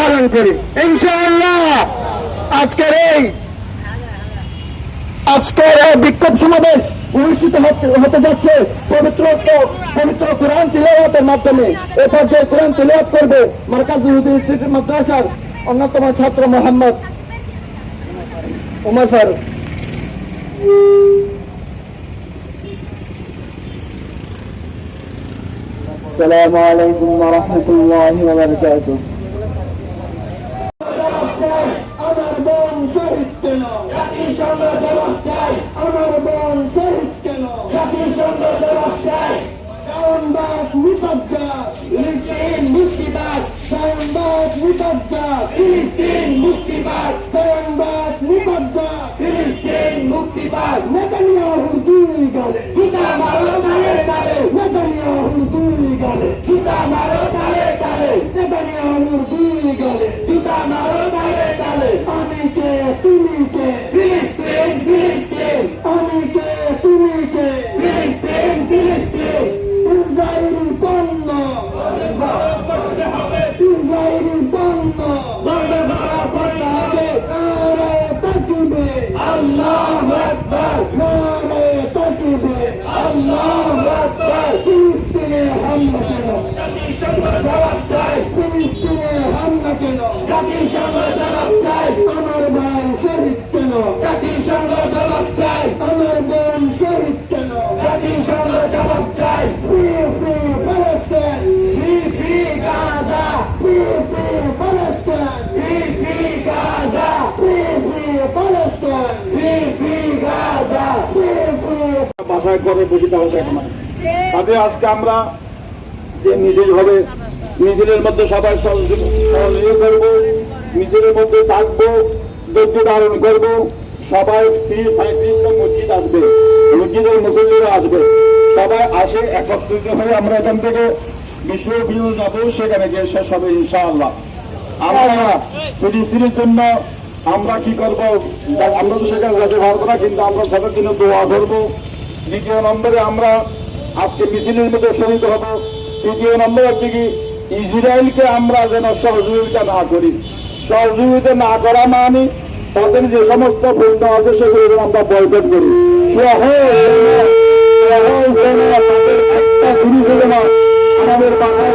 পালন করি ইনশাআল্লাহ আজকের এই আজকের এই বিক্ষোভ সমাবেশ অনুষ্ঠিত হচ্ছে হতে যাচ্ছে পবিত্র পবিত্র কোরআন তিলাওয়াতের মাধ্যমে এ পর্যায়ে কোরআন তিলাওয়াত করবে মার্কাজ উহুদি ইনস্টিটিউট মাদ্রাসার অন্যতম ছাত্র মোহাম্মদ উমর ফারুক السلام عليكم ورحمة الله وبركاته কেন? জাতির সঙ্গে জবাব চাই আমার বোন শহীদ কেন? জাতির সঙ্গে জবাব চাই শায়নবাগ নিপাজ্জাত ফিলিস্তিন মুক্তিবাদ ফিলিস্তিন মুক্তিবাদ ফিলিস্তিন মুক্তিবাদ দুই গালে জুতা মারো তালে। তালে দুই গালে জুতা মারো তালে ফিলিস্তিনে হামলা কেন আমার ভাই শহীদ কেন আমার বোন শহীদ কেন free বাসায় করে বসে না তাতে আজকে আমরা যে হবে মিছিলের মধ্যে সবাই সহযোগী করব। মিছিলের মধ্যে থাকব ধৈর্য ধারণ করব। সবাই ত্রিশ পঁয়ত্রিশটা মসজিদ আসবে। মসজিদের মুসল্লিরা আসবে। সবাই আসে, একত্রিত হয়ে আমরা এখান থেকে বিশ্ব বিজয় যাব, সেখানে গিয়ে শেষ হবে ইনশাআল্লাহ। আমরা ফিলিস্তিনের জন্য আমরা কি করব? আমরা তো সেখানে যেতে পারব না, কিন্তু আমরা সবার জন্য দোয়া করব। দ্বিতীয় নম্বরে আমরা আজকে মিছিলের মধ্যে শহীদ হব। তৃতীয় নম্বর হচ্ছে কি? ইসরায়েলকে আমরা যেন সহযোগিতা না করি। সহযোগিতা না করা মানে তাদের যে সমস্ত পণ্য আছে সেগুলো আমরা বয়কট করি। আমাদের বাংলায়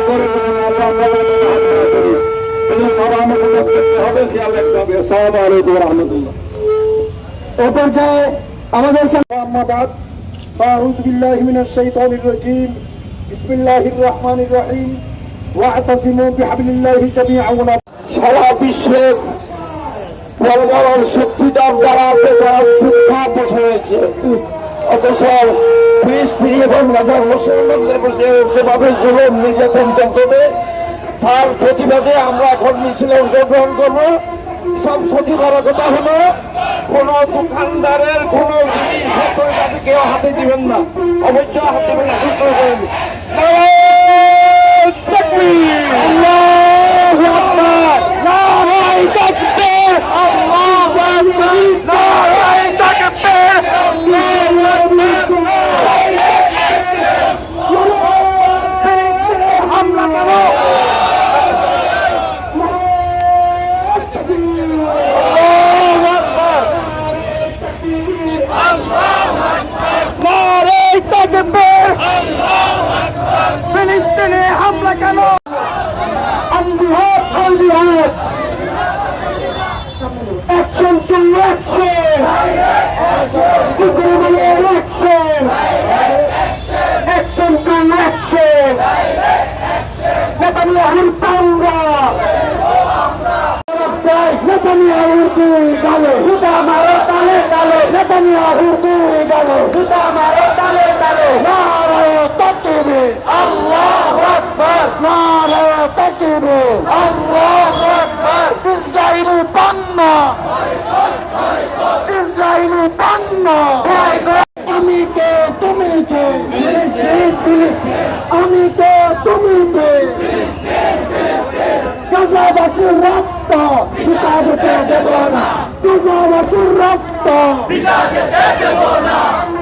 আমাদের বিসমিল্লাহির রহিম। فأعوذ بالله من الشيطان الرجيم بسم الله الرحمن الرحيم واعتصموا بحبل الله جميعا ولا সারা বিশ্বের বড় বড় শক্তিদার যারা আছে তারা শিক্ষা বসে হয়েছে অথচ ফিলিস্তিনি এবং গাজার মুসলমানদের বসে যেভাবে জুলুম নির্যাতন চলতে তার প্রতিবাদে আমরা এখন মিছিলে অংশগ্রহণ করবো সব সত্যি বড় কথা হলো কোন দোকানদারের কোন জিনিসপত্র তাদের কেউ হাতে দিবেন না অবশ্যই হাতে দিবেন না চাই নেতানিয়াহুর দুই গালে। হুদা মারো তালে তালে। নেতানিয়াহুর দুই গালে। হুদা মারো তালে তালে। নারায় তাকবীর। আল্লাহু আকবার। নারায় তাকবীর। আল্লাহু আকবার। ইসরায়েলি পণ্য ইসরায়েলি পণ্য আমি কে ফিলিস্তিন ফিলিস্তিন আমি কে তুমি কে গাজাবাসীর রক্ত পিতা যেতে দেব না গাজাবাসীর রক্ত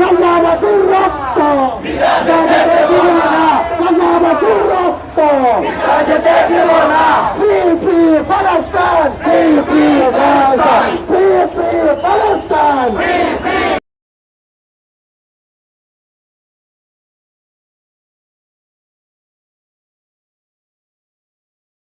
গাজাবাসীর রক্ত গাজাবাসীর রক্ত গাজাবাসীর দেশবাসীর রক্ত ফ্রি ফ্রি